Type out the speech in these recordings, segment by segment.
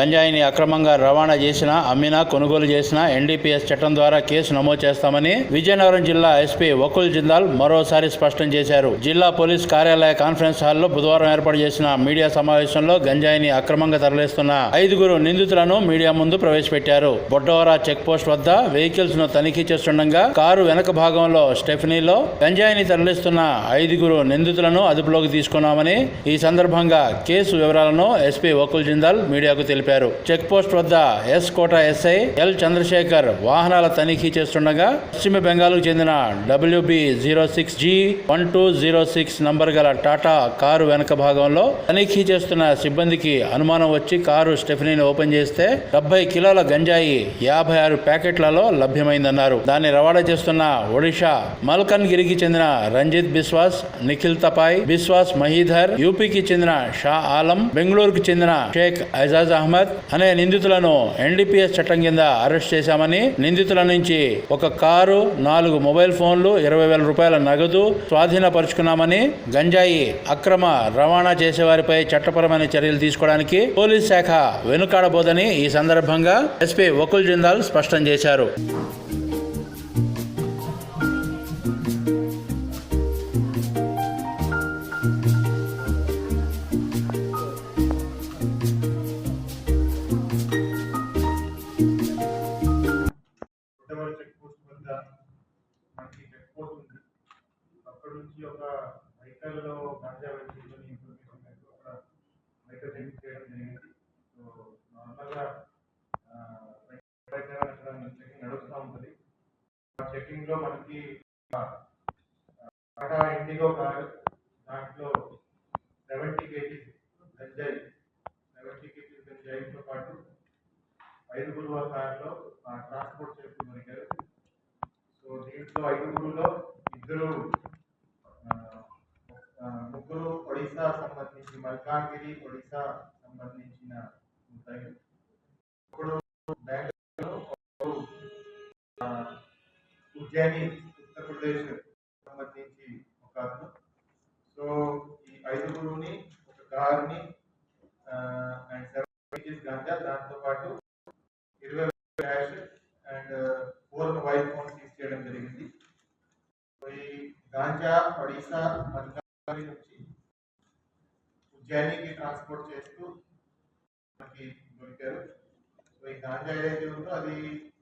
గంజాయిని అక్రమంగా రవాణా చేసినా అమ్మినా కొనుగోలు చేసిన ఎన్డీపీఎస్ చట్టం ద్వారా కేసు నమోదు చేస్తామని విజయనగరం జిల్లా ఎస్పీ వకుల్ జిందాల్ మరోసారి స్పష్టం చేశారు. జిల్లా పోలీస్ కార్యాలయ కాన్ఫరెన్స్ హాల్లో బుధవారం ఏర్పాటు చేసిన మీడియా సమావేశంలో గంజాయిని అక్రమంగా తరలిస్తున్న ఐదుగురు నిందితులను మీడియా ముందు ప్రవేశపెట్టారు. బొడ్డవరా చెక్ పోస్ట్ వద్ద వెహికల్స్ను తనిఖీ చేస్తుండగా కారు వెనక భాగంలో స్టెఫనీలో గంజాయిని తరలిస్తున్న ఐదుగురు నిందితులను అదుపులోకి తీసుకున్నామని ఈ సందర్భంగా కేసు వివరాలను ఎస్పీ వకుల్ జిందాల్ మీడియాకు తెలిపారు. చెక్ పోస్ట్ వద్ద S Kota SI L Chandrasekhar వాహనాల తనిఖీ చేస్తుండగా పశ్చిమ బెంగాల్కు చెందిన WB zero six G one two zero six number గల టాటా కారు వెనక భాగంలో తనిఖీ చేస్తున్న సిబ్బందికి అనుమానం వచ్చి కారు స్టెఫినీని ఓపెన్ చేస్తే డెబ్బై కిలోల గంజాయి యాభై ఆరు ప్యాకెట్లలో లభ్యమైందన్నారు. దాన్ని రవాణా చేస్తున్న ఒడిషా మల్కన్ గిరికి చెందిన రంజిత్ బిస్వాస్ నిఖిల్ తపాయ్ బిస్వాస్ మహీధర్ యూపీకి చెందిన షా ఆలం బెంగళూరుకు చెందిన షేక్ ఐజాజ్ అహ్మద్ అనే నిందితులను ఎన్డీపీఎస్ చట్టం కింద అరెస్ట్ చేశామని నిందితుల నుంచి ఒక కారు నాలుగు మొబైల్ ఫోన్లు ఇరవై వేల రూపాయల నగదు స్వాధీనపరుచుకున్నామని గంజాయి అక్రమ రవాణా చేసేవారిపై చట్టపరమైన చర్యలు తీసుకోవడానికి పోలీస్ శాఖ వెనుకాడబోదని ఈ సందర్భంగా ఎస్పీ వకుల్ జిందాల్ స్పష్టం చేశారు. ఒక వెహికల్లో గాంజా వెహికల్ ఇన్ఫర్మేషన్ మేరకు అక్కడ వెహికల్ చెక్ చేయడం జరిగింది. సో నార్మల్గా చెకింగ్ నడుస్తూ ఉంటుంది. ఆ చెకింగ్ మనకి టాటా ఇండిగో కార్ దాంట్లో సెవెంటీ కేజీస్ గంజాయి సెవెంటీ కేజీస్ గంజాయితో పాటు ఐదుగురు ఆ కార్లో ట్రాన్స్పోర్ట్ చేస్తూ దొరికారు సో దీంట్లో ఐదుగురులో ఇద్దరు ముగ్గురు ఒడిశా సంబంధించి మల్కాన్గిరి ఒడిశా సంబంధించిన ఉంటాయి. ఇప్పుడు బెంగళూరు ఉజ్జయిని ఉత్తరప్రదేశ్ సంబంధించి ఒక అతను సో ఈ ఐదుగురుని ఒక కార్ని అండ్ సెవెన్ కేజీస్ గాంజా దాంతో పాటు ఇరవై cash and four mobile phone seize చేయడం జరిగింది. ఈ గాంజా ఒడిశా మల్కా జర్నీకి ట్రాన్స్పోర్ట్ చేస్తూ మనకి దొరికారు. సో ఈ గాంజా ఏదైతే ఉందో అది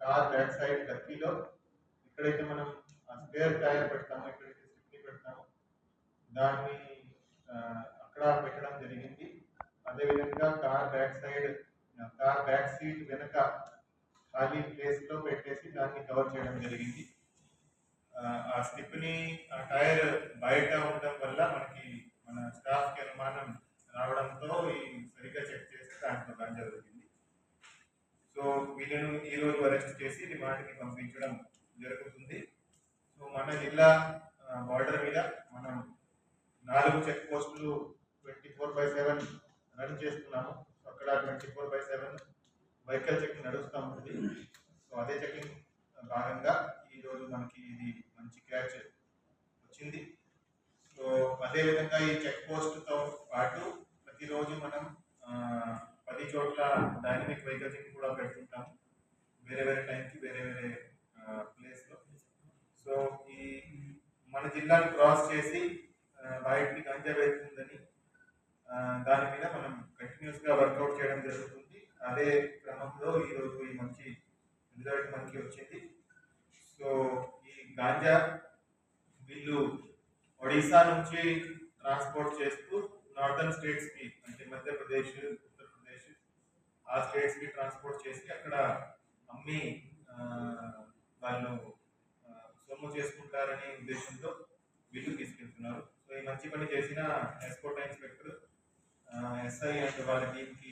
కార్ బ్యాక్ సైడ్ లక్కీలో ఇక్కడైతే మనం స్పేర్ టైర్ పెడతాము ఇక్కడైతే స్టిక్ని పెడతాము దాన్ని అక్కడ పెట్టడం జరిగింది. అదేవిధంగా car back side car back seat వెనక ఖాళీ ప్లేస్లో పెట్టేసి దాన్ని కవర్ చేయడం జరిగింది. ఆ, స్టిప్ని ఆ టైర్ బయట ఉండడం వల్ల మనకి మన స్టాఫ్కి అనుమానం రావడంతో ఈ సరిగ్గా చెక్ చేసి దాంట్లో గాంజా దొరికింది సో వీళ్ళను ఈ రోజు అరెస్ట్ చేసి రిమాండ్కి పంపించడం జరుగుతుంది. సో మన జిల్లా బార్డర్ మీద మనం నాలుగు చెక్ పోస్టులు twenty four by seven run చేస్తున్నాము. అక్కడ twenty four by seven vehicle checking నడుస్తూ ఉంటుంది. సో అదే చెకింగ్ భాగంగా ఈరోజు మనకి ఇది మంచి క్యాచ్ వచ్చింది. సో అదేవిధంగా ఈ చెక్ పోస్ట్తో పాటు ప్రతిరోజు మనం పది చోట్ల డైనమిక్ వెహికల్ చెకింగ్ కూడా పెడుతుంటాం వేరే వేరే టైంకి వేరే వేరే ప్లేస్లో. సో ఈ మన జిల్లాను క్రాస్ చేసి బయటికి గంజా వెళ్తుందని దాని మీద మనం కంటిన్యూస్గా వర్కౌట్ చేయడం జరుగుతుంది. అదే క్రమంలో ఈరోజు ఈ మంచి రిజల్ట్ మనకి వచ్చింది. సో ఈ గాంజా వీళ్ళు ఒడిశా నుంచి ట్రాన్స్పోర్ట్ చేస్తూ నార్థన్ స్టేట్స్కి అంటే మధ్యప్రదేశ్ ఉత్తరప్రదేశ్ ఆ స్టేట్స్కి ట్రాన్స్పోర్ట్ చేసి అక్కడ అమ్మి వాళ్ళు సొమ్ము చేసుకుంటారనే ఉద్దేశంతో వీళ్ళు తీసుకెళ్తున్నారు. సో ఈ మంచి పని చేసిన ఎస్పోర్ట్ ఇన్స్పెక్టర్ ఎస్ఐ అండ్ వాళ్ళ టీంకి